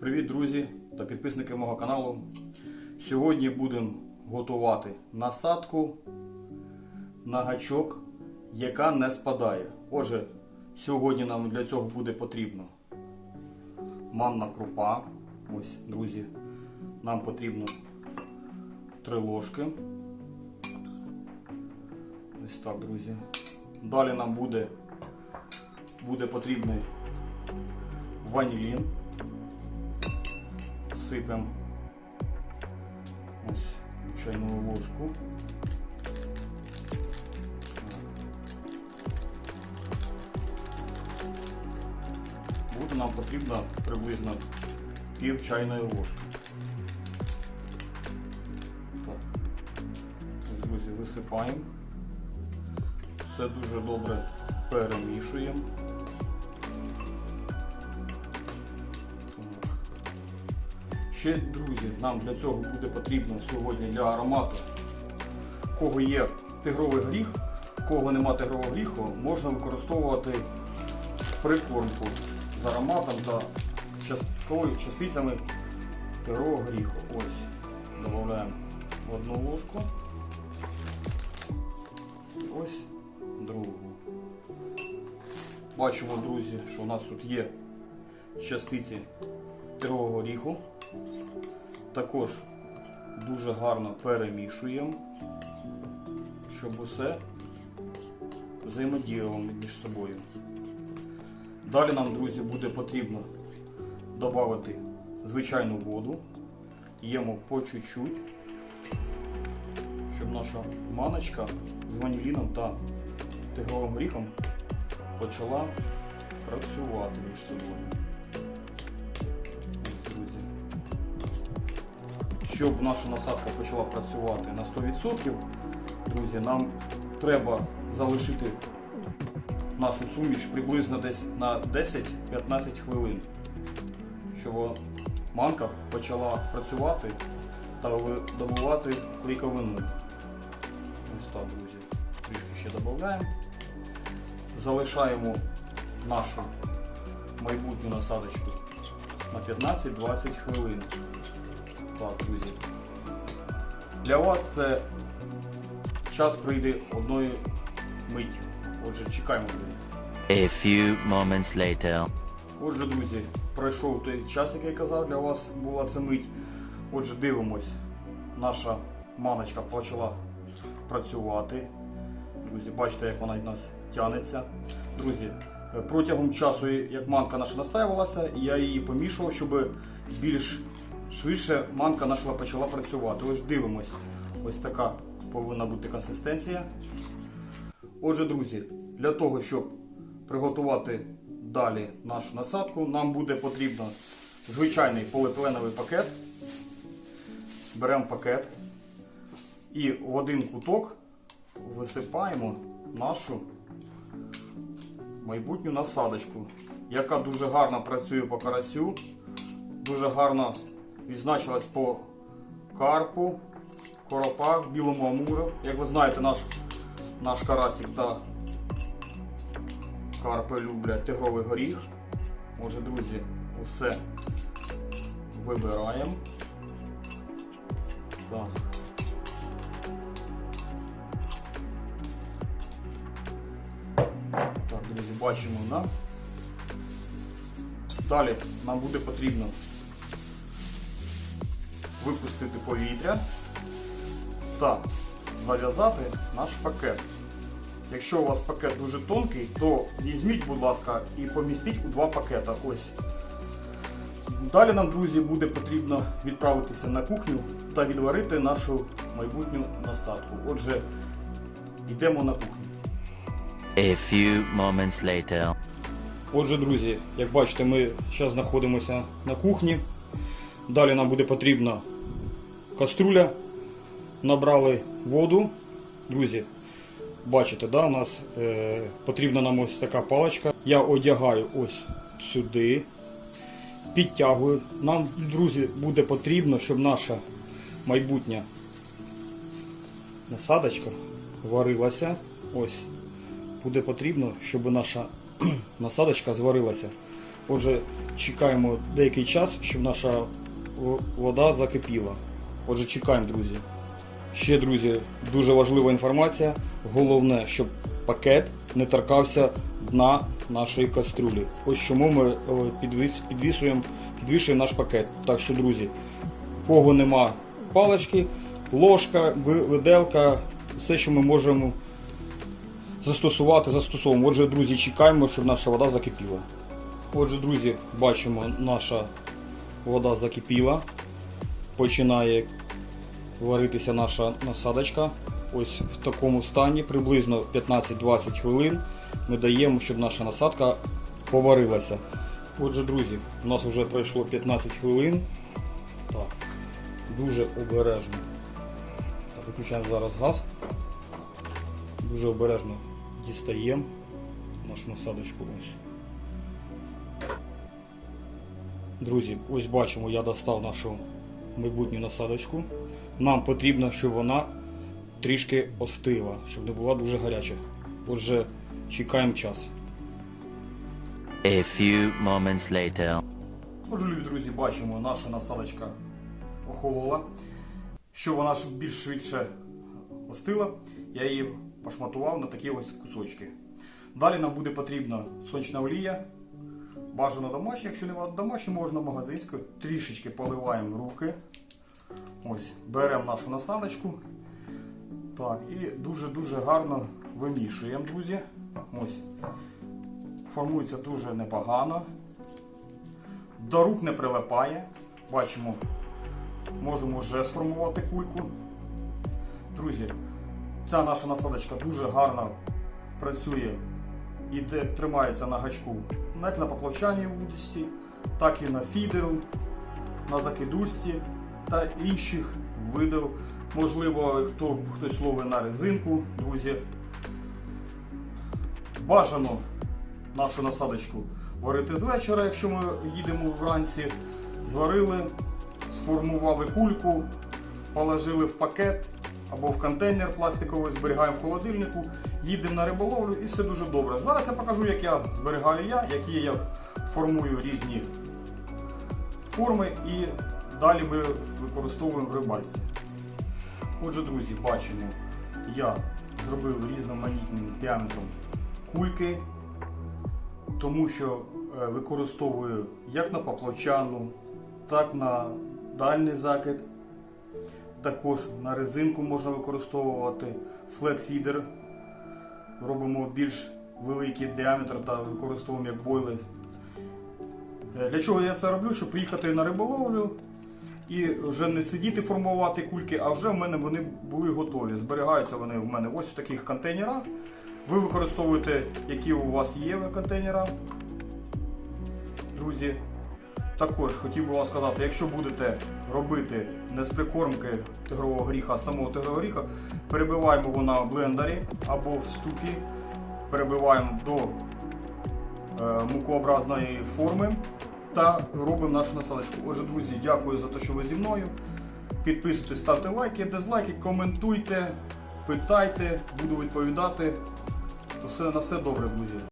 Привіт, друзі та підписники мого каналу. Сьогодні будемо готувати насадку на гачок, яка не спадає. Отже, сьогодні нам для цього буде потрібно манна крупа. Ось, друзі, нам потрібно 3 ложки. Ось так, друзі. Далі нам буде, буде потрібний ванілін. Сипемо ось чайну ложку. Буде нам потрібно приблизно пів чайної ложки. Друзі, висипаємо. Все дуже добре перемішуємо. Ще, друзі, нам для цього буде потрібно сьогодні для аромату. Кого є тигровий горіх, у кого нема тигрового горіху, можна використовувати прикормку з ароматом та частковою частицями тигрового горіху. Ось, додаємо одну ложку. І ось другу. Бачимо, друзі, що у нас тут є частиці тигрового горіху. Також дуже гарно перемішуємо, щоб усе взаємодіяло між собою. Далі нам, друзі, буде потрібно додати звичайну воду. Їмо по чуть-чуть, щоб наша маночка з ваніліном та тигровим горіхом почала працювати між собою. Щоб наша насадка почала працювати на 100%, друзі, нам треба залишити нашу суміш приблизно десь на 10-15 хвилин, щоб манка почала працювати та видобувати клейковину. Ось так, друзі. Трішки ще додаємо. Залишаємо нашу майбутню насадочку на 15-20 хвилин. Так, друзі. Для вас це час прийде одною миттю. Отже, чекаємо. A few moments later. Отже, друзі, пройшов той час, який я казав, для вас була це мить. Отже, дивимось, наша маночка почала працювати. Друзі, бачите, як вона в нас тянеться. Друзі, е, протягом часу, як манка наша настаювалася, я її помішував, щоб більш швидше манка наша почала працювати. Ось дивимось, ось така повинна бути консистенція. Отже, друзі, для того, щоб приготувати далі нашу насадку, нам буде потрібно звичайний поліетиленовий пакет. Беремо пакет і в один куток висипаємо нашу майбутню насадочку, яка дуже гарно працює по карасю, дуже гарно відзначилась по карпу, коропах, білому амуру. Як ви знаєте, наш, наш карасик та карпи люблять тигровий горіх. Отже, друзі, усе вибираємо. Так. Так, друзі, бачимо на. Далі нам буде потрібно випустити повітря та зав'язати наш пакет. Якщо у вас пакет дуже тонкий, то візьміть, будь ласка, і помістіть у два пакета. Ось. Далі нам, друзі, буде потрібно відправитися на кухню та відварити нашу майбутню насадку. Отже, йдемо на кухню. A few moments later. Отже, друзі, як бачите, ми зараз знаходимося на кухні. Далі нам буде потрібна каструля. Набрали воду. Друзі, бачите, да, у нас е, потрібна нам ось така паличка. Я одягаю ось сюди, підтягую. Нам, друзі, буде потрібно, щоб наша майбутня насадочка варилася. Ось буде потрібно, щоб наша насадочка зварилася. Отже, чекаємо деякий час, щоб наша вода закипіла. Отже, чекаємо, друзі. Ще, друзі, дуже важлива інформація. Головне, щоб пакет не торкався дна нашої каструлі. Ось чому ми е, підвісуємо, підвішуємо наш пакет. Так що, друзі, кого нема палички, ложка, ви- виделка, все, що ми можемо застосувати, застосовуємо. Отже, друзі, чекаємо, щоб наша вода закипіла. Отже, друзі, бачимо, наша вода закипіла. Починає варитися наша насадочка. Ось в такому стані, приблизно 15-20 хвилин ми даємо, щоб наша насадка поварилася. Отже, друзі, у нас вже пройшло 15 хвилин. Так, дуже обережно. Так, виключаємо зараз газ. Дуже обережно дістаємо нашу насадочку. Ось. Друзі, ось бачимо, я достав нашу майбутню насадочку. Нам потрібно, щоб вона трішки остила, щоб не була дуже гаряча. Отже, чекаємо час. A few moments later. Отже, любі друзі, бачимо, наша насадочка охолола. Щоб вона більш швидше остила, я її пошматував на такі ось кусочки. Далі нам буде потрібна сонячна олія. Бажано домашня, якщо немає домашньої, можна магазинську. Трішечки поливаємо руки. Ось, беремо нашу насадочку. Так, і дуже-дуже гарно вимішуємо, друзі. Ось. Формується дуже непогано. До рук не прилипає. Бачимо, можемо вже сформувати кульку. Друзі, ця наша насадочка дуже гарно працює і тримається на гачку як на поплавчаній вудочці, так і на фідеру, на закидушці та інших видів. Можливо, хто, хтось ловить на резинку, друзі. Бажано нашу насадочку варити з вечора, якщо ми їдемо вранці. Зварили, сформували кульку, положили в пакет або в контейнер пластиковий, зберігаємо в холодильнику, їдемо на риболовлю і все дуже добре. Зараз я покажу, як я зберігаю я, які я формую різні форми і далі ми використовуємо в рибальці. Отже, друзі, бачимо, я зробив різноманітним діаметром кульки, тому що е, використовую як на поплавчану, так на дальній закид. Також на резинку можна використовувати флет-фідер. Робимо більш великий діаметр та використовуємо як бойли. Е, Для чого я це роблю? Щоб поїхати на риболовлю і вже не сидіти формувати кульки, а вже в мене вони були готові. Зберігаються вони в мене ось в таких контейнерах. Ви використовуєте, які у вас є в контейнерах. Друзі, також хотів би вам сказати, якщо будете робити не з прикормки тигрового горіха, а самого тигрового горіха, перебиваємо його на блендері або в ступі, перебиваємо до е, мукообразної форми та робимо нашу насадочку. Отже, друзі, дякую за те, що ви зі мною. Підписуйтесь, ставте лайки, дизлайки, коментуйте, питайте, буду відповідати. Все, на все добре, друзі.